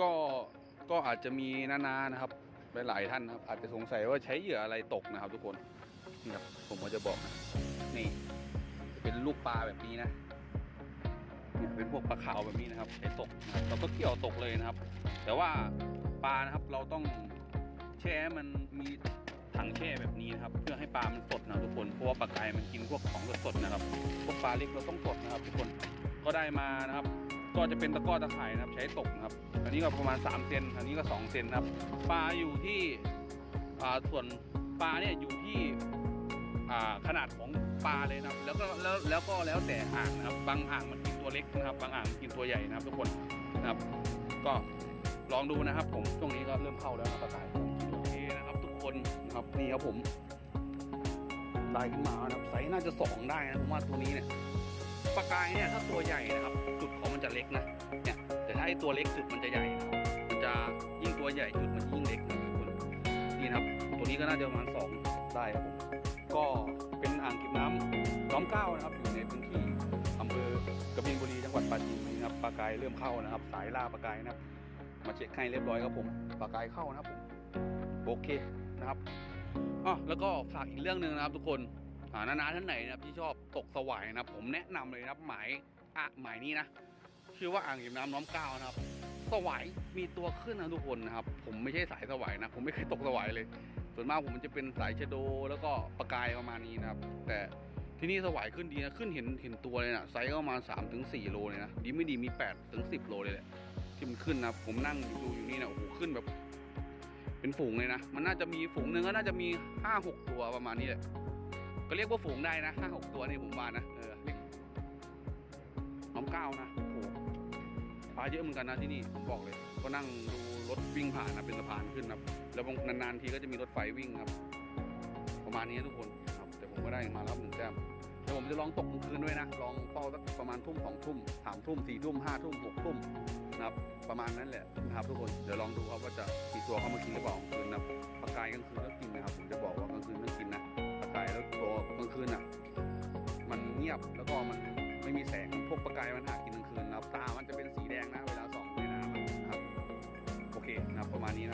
ก็ก็อาจจะมีนาๆนะครับหลายๆท่านนะครับ อาจจะสงสัยว่าใช้เหยื่ออะไรตกนะครับ ทุกคนนี่ครับผมก็จะบอกนะนี่เป็นลูกปลาแบบนี้นะเนี่ยเป็นพวกปลาขาวแบบนี้นะครับ ใช้ตกนะครับเราก็เกี่ยวตกเลยนะครับ แต่ว่าปลานะครับเราต้องแช่มันมีถังแช่แบบนี้นะครับ เพื่อให้ปลามันสดนะทุกคนเพราะว่าปลากายมันกินพวกของสดๆนะครับ พวกปลาเล็กเราต้องสดนะครับ ทุกคนก็ได้มานะครับ ก็จะเป็นตะกร้อตะข่ายนะครับ ใช้ตกครับ อันนี้ก็ประมาณ3เซนอันนี้ก็2เซนครับ ปลาอยู่ที่อ่าส่วนปลาเนี่ยอยู่ที่อ่าขนาดของปลาเลยนะครับ แล้วก็แล้วแล้วก็แล้วแต่อ่างนะครับ บางอ่างมันกินตัวเล็กนะครับ บางอ่างมันกินตัวใหญ่นะครับ ทุกคนนะครับ ก็ลองดูนะครับ ผมช่วงนี้ก็เริ่มเข้าแล้วนะปลากายโอเคนะครับ ทุกคนนะครับนี่ครับผมได้ขึ้นมานะครับไซส์น่าจะสองได้นะผมว่าตัวนี้เนี่ย ปลากายเนี่ยถ้าตัวใหญ่นะครับ จุดของมันจะเล็กนะเนี่ยแต่ถ้าไอตัวเล็กจุดมันจะใหญ่นะครับมันจะยิ่งตัวใหญ่จุดมันยิ่งเล็กนะทุกคนนี่นะครับ ตัวนี้ก็น่าจะประมาณสองได้ครับผมก็เป็นอ่างเก็บน้ำล้อมเก้านะครับอยู่ในพื้นที่อำเภอกบินบุรีจังหวัดปราจีนบุรีนะครับปลากายเริ่มเข้านะครับ สายล่าปลากายนะครับ มาเช็คให้เรียบร้อยครับผมปลากายเข้านะครับผมโอเคนะครับอ๋อแล้วก็ฝากอีกเรื่องหนึ่งนะครับทุกคน นานาท่านไหนนะครับที่ชอบตกสวายนะผมแนะนำเลยนะหมายอะหมายนี้นะชื่อว่าอ่างเก็บน้ำน้อมเก้านะครับ สวายมีตัวขึ้นนะทุกคนนะครับ ผมไม่ใช่สายสวายนะ ผมไม่เคยตกสวายเลย ส่วนมากผมมันจะเป็นสายชะโดแล้วก็ปลากายประมาณนี้นะครับ แต่ที่นี่สวายขึ้นดีนะขึ้นเห็นเห็นตัวเลยนะไซส์ก็ประมาณสามถึงสี่โลเลยนะดีไม่ดีมีแปดถึงสิบโลเลยแหละที่มันขึ้นนะผมนั่งดูอยู่นี่นะโอ้โหขึ้นแบบ เป็นฝูงเลยนะมันน่าจะมีฝูงหนึ่งก็น่าจะมีห้าหกตัวประมาณนี้แหละ ก็เรียกว่าฝูงได้นะห้าหกตัวนี่ผมว่านะเออเรียกน้องก้าวนะโอ้โหปลาเยอะเหมือนกันนะที่นี่ผมบอกเลย ก็นั่งดูรถวิ่งผ่านนะเป็นสะพานขึ้นนะครับแล้วบางนานๆทีก็จะมีรถไฟวิ่งครับ ประมาณนี้ทุกคนครับ แต่ผมก็ได้มาแล้วหนึ่งแต้มเดี๋ยวผมจะลองตกกลางคืนด้วยนะลองเฝ้าสักประมาณทุ่มสองทุ่มสามทุ่มสี่ทุ่มห้าทุ่มหกทุ่มนะครับประมาณนั้นแหละนะครับทุกคนเดี๋ยวลองดูครับว่าจะมีตัวเข้ามากินหรือเปล่ากลางคืนนะครับปลากายกลางคืนก็กิน งียบ แล้วก็มันไม่มีแสงพวกปลากายมันหากินกลางคืนนะครับตามันจะเป็นสีแดงนะเวลาส่องในน้ำนะครับ โอเคนะประมาณนี้